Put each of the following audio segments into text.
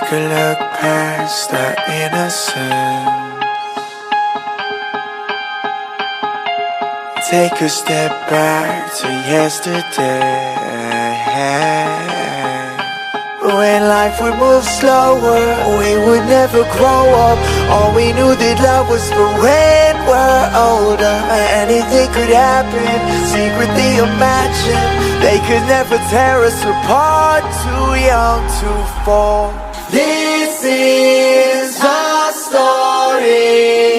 past our innocence. Take a step back to yesterday. When life would move slower, we would never grow up. All we knew that love was for when we're older. Anything could happen, secretly imagine. They could never tear us apart, too young to fall. This is our story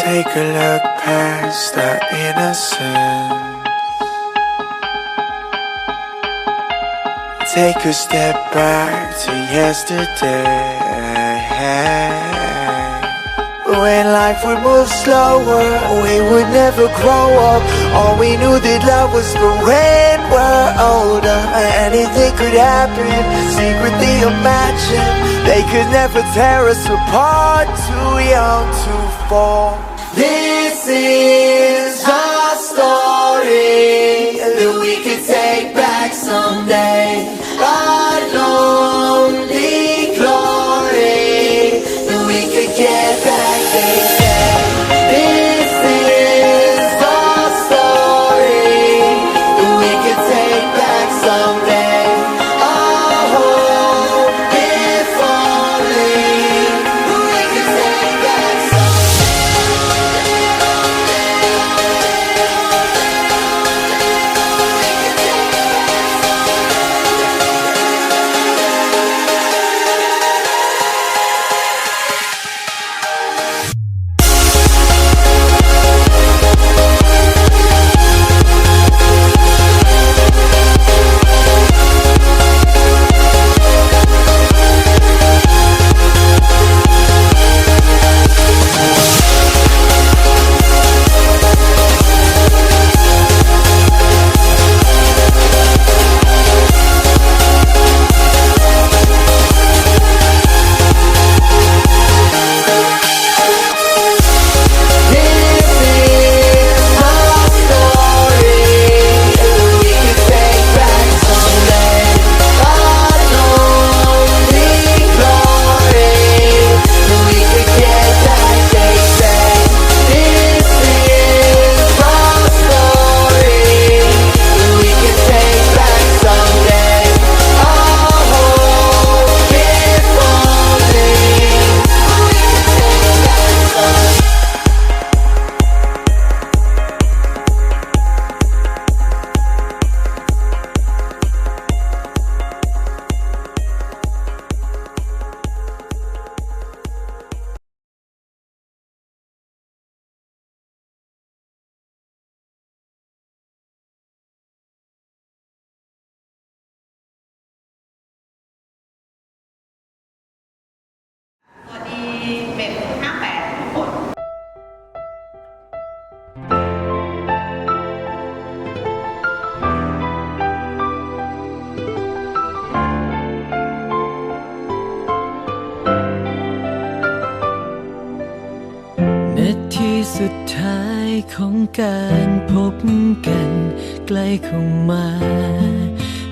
Take a look past our innocence. Take a step back to yesterday. When life would move slower, we would never grow up. All we knew that love was for when we're older. Anything could happen, secretly imagine. They could never tear us apart, too young to fall. This is 11 58ทุกคนนาทีสุดท้ายของการพบกันใกล้เข้ามา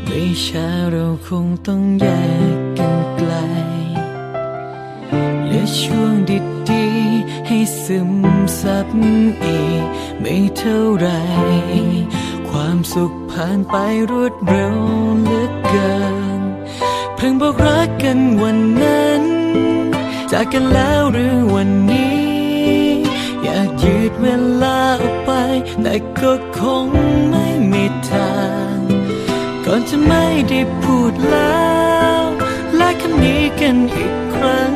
ไม่ช้าเราคงต้องแยกกันไกล อช่วงดีๆ ให้ซึมซับอีก ไม่เท่าไร ความสุขผ่านไปรวดเร็วเหลือเกิน เพิ่งบอกรักกันวันนั้น จากกันแล้วหรือวันนี้ อยากยืดเวลาออกไป แต่ก็คงไม่มีทาง ก่อนจะไม่ได้พูดแล้วและคำนี้กันอีกครั้ง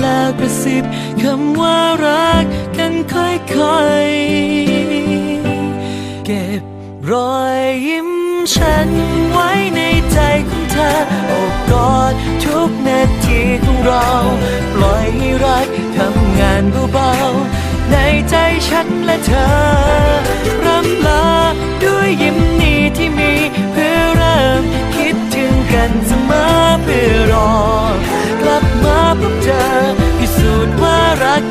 แล้วกระซิบคำว่ารักกันค่อยๆ เก็บรอยยิ้มฉันไว้ในใจของเธอโอบกอดทุกนาทีของเรา ปล่อยให้รักทำงานเบาๆ ในใจฉันและเธอรำลาด้วยยิ้มนี้ที่มีเพื่อเริ่มคิดถึงกันเสมอเพื่อรอ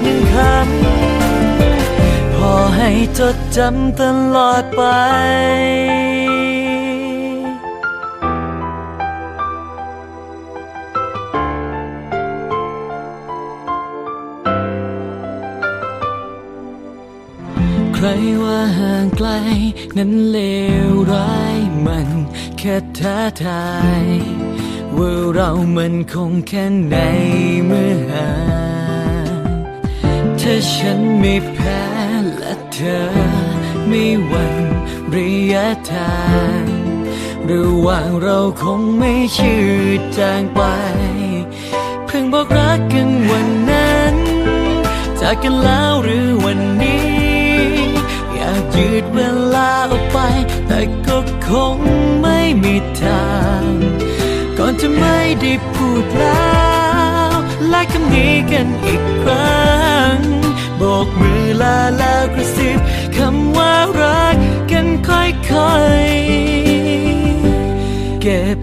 หนึ่งคำ พอให้จดจำตลอดไปใครว่าห่างไกล นั้นเลวร้ายมันแค่ท้าทาย ว่าเรามันคงแค่ไหนเมื่อห่าง ถ้าฉันไม่แพ้และเธอไม่หวั่นระยะทางระหว่างเราคงไม่ชืดจางไป เพิ่งบอกรักกันวันนั้นจากกันแล้วหรือวันนี้ อยากยืดเวลาออกไป แต่ก็คงไม่มีทาง ก่อนจะไม่ได้พูดแล้ว และคำนี้กันอีกครั้งโบกมือลาแล้วกระซิบคำว่ารักกันค่อยๆ เก็บ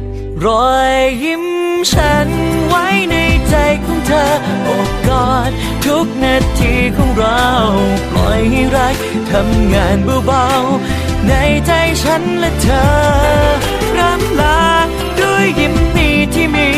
รอยยิ้มฉันไว้ในใจของเธอโอบกอดทุกนาทีของเรา ปล่อยให้รักทำงานเบาๆ ในใจฉันและเธอร่ำลาด้วยยิ้มนี้ที่มี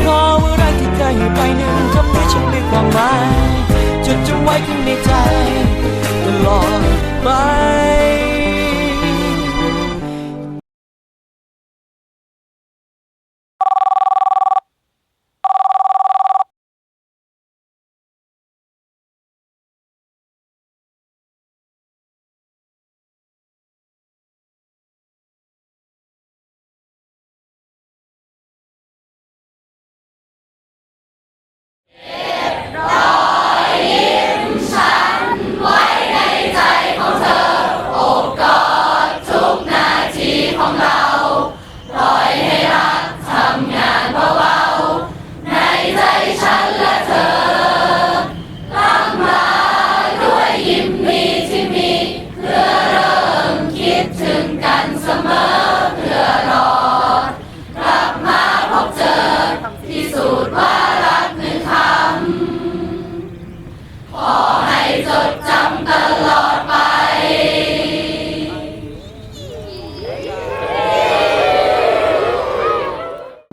พราะว่ารักที่เคยให้ไปนั้นทำให้ฉันมีความหมายจดจำไว้ข้างในใจตลอดไป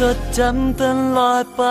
จดจำตลอดไป